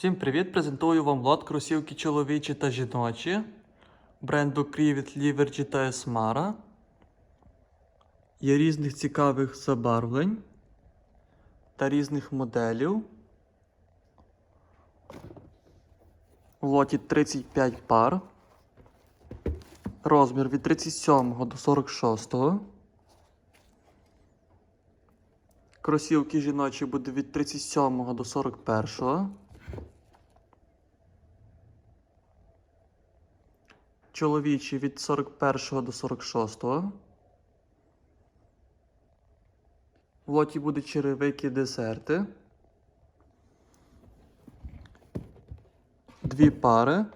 Всім привіт! Презентую вам лот кросівки чоловічі та жіночі бренду Крівіт, Ліверджі та Есмара. Є різних цікавих забарвлень та різних моделів. В лоті 35 пар. Розмір від 37 до 46. Кросівки жіночі буде від 37 до 41. Чоловічі від 41 до 46. В лоті будуть черевики десерти. Дві пари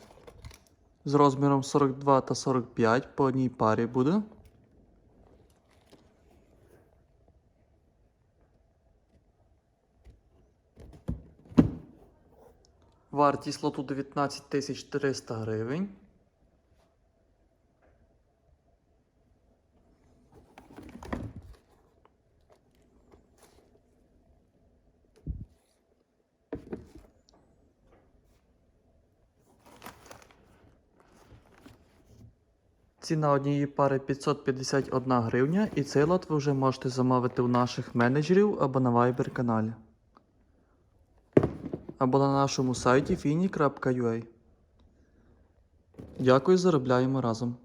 з розміром 42 та 45 по одній парі буде. Вартість лоту 19 300 гривень. Ціна однієї пари 551 гривня, і цей лот ви вже можете замовити у наших менеджерів або на Viber каналі. Або на нашому сайті fini.ua. Дякую, заробляємо разом.